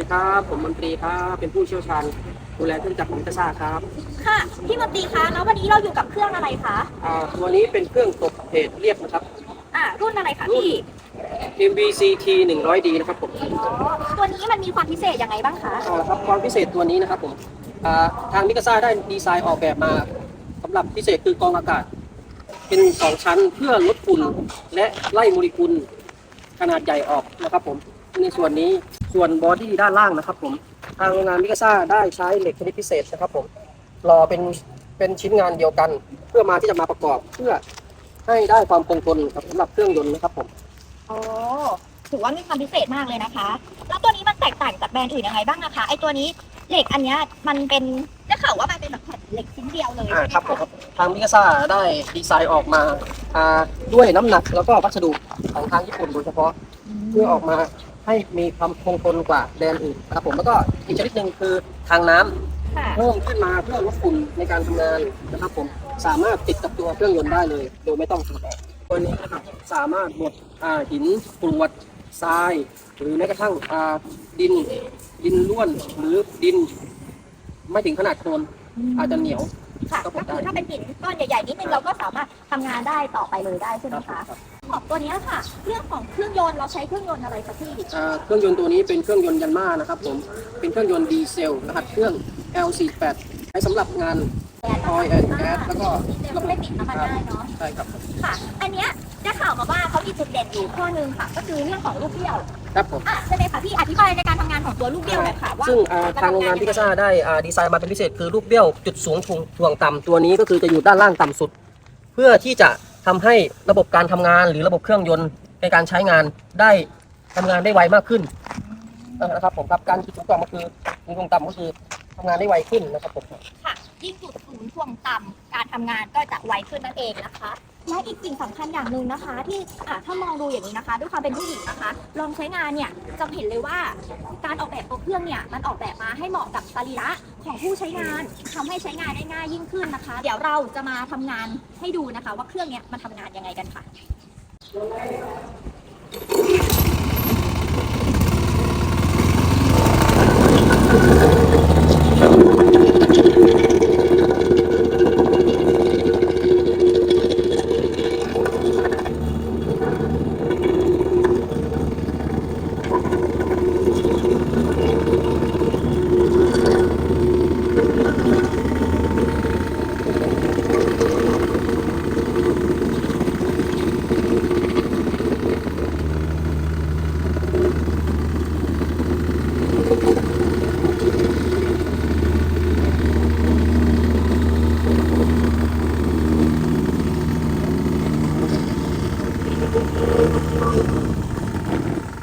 ดีครับ ผมมนตรีครับ เป็นผู้เชี่ยวชาญดูแลเครื่องจักรของพิซซ่าครับค่ะ พี่มนตรีคะแล้ววันนี้เราอยู่กับเครื่องอะไรคะ อ่าตัวนี้เป็นเครื่องตกเพจเรียบนะครับ อ่า รุ่นอะไรคะพี่ MVCT 100D นะครับผมอ๋อ ตัวนี้มันมีความพิเศษยังไงบ้างคะอ่าครับความพิเศษตัวนี้นะครับผมอ่าทางมิกาซ่าได้ดีไซน์ออกแบบมาสำหรับพิเศษคือกรองอากาศ เป็นสองชั้นเพื่อลดฝุ่นและไล่โมเลกุลขนาดใหญ่ออกนะครับผม ในส่วนนี้ ส่วนบอดี้ด้านล่างนะครับผมทางโรงงานมิกาซ่าได้ใช้เหล็กชนิดพิเศษนะครับผมรอเป็นเป็นชิ้นงานเดียวกัน เพื่อมาที่จะมาประกอบเพื่อให้ได้ความคงทนกับสำหรับเครื่องยนต์นะครับผมโอ้ถือว่ามีความพิเศษมากเลยนะคะ แล้วตัวนี้มันแตกต่างจากแบรนด์อื่นยังไงบ้างนะคะไอตัวนี้เหล็กอันเนี้ยมันเป็นได้ข่าวว่ามันเป็นแบบแผ่นเหล็กชิ้นเดียวเลยอ่าใช่ไหมครับผมคะทางมิกาซ่าได้ดีไซน์ออกมาอ่าด้วยน้ำหนักแล้วก็วัสดุของทางญี่ปุ่นโดยเฉพาะ เพื่อออกมา ให้มีความคงทนกว่าแบรนด์อื่นนะครับผมแล้วก็อีกชนิดหนึ่งคือทางน้ำค่ะเพิ่มขึ้นมาเพื่อลดฝุ่นในการทำงานนะครับผมสามารถติดกับตัวเครื่องยนต์ได้เลย โดยไม่ต้องถอดออกตัวนี้นะครับสามารถบดอ่าหินกรวดทราย หรือแม้กระทั่งอ่าดินดินร่วนหรือดิน ไม่ถึงขนาดโคลนอาจจะเหนียว ค่ะก็ก็ได้คือถ้าเป็นหินก้อนใหญ่ๆนิดนึงเราก็สามารถทำงานได้ต่อไปเลยได้ใช่ไหมคะครับของตัวเนี้ยค่ะ เรื่องของเครื่องยนต์เราใช้เครื่องยนต์อะไรคะพี่อ่าเครื่องยนต์ตัวนี้เป็นเครื่องยนต์ยันมานะครับผม เป็นเครื่องยนต์ดีเซลรหัสเครื่อง L48 ใช้สำหรับงานแก๊สออยล์แอนด์แก๊สแล้วก็ เราไม่ติดน้ำมันได้เนาะ ใช่ครับค่ะ อันเนี้ยได้ข่าวมาว่าเขามีจุดเด่นอยู่ข้อหนึงค่ะ ก็คือเรื่องของลูกเบี้ยว ครับผม อะใช่ไหมคะพี่อธิบายในการทำงานของตัวลูกเบี้ยวหน่อยค่ะว่าซึ่งอ่าทางโรงงานพิกาซ่าได้อ่าดีไซน์มาเป็นพิเศษคือรูปเบี้ยวจุดสูงถ่วงถ่วงต่ำตัวนี้ก็คือจะอยู่ด้านล่างต่ำสุด เพื่อที่จะทำให้ระบบการทำงานหรือระบบเครื่องยนต์ในการใช้งานได้ทำงานได้ไวมากขึ้นเออนะครับผมครับการจุดสูงต่ำก็คือจุดสูงต่ำก็คือทำงานได้ไวขึ้นนะครับผม ค่ะยิ่งจุดศูนย์ถ่วงต่ำการทำงานก็จะไวขึ้นนั่นเองนะคะ และอีกสิ่งสำคัญอย่างหนึ่งนะคะ ที่อะถ้ามองดูอย่างนี้นะคะ ด้วยความเป็นผู้หญิงนะคะ ลองใช้งานเนี่ยจะเห็นเลยว่าการออกแบบตัวเครื่องเนี่ยมันออกแบบมาให้เหมาะกับสรีระของผู้ใช้งานทำให้ใช้งานได้ง่ายยิ่งขึ้นนะคะ เดี๋ยวเราจะมาทำงานให้ดูนะคะ ว่าเครื่องเนี้ยมันทำงานยังไงกันค่ะ you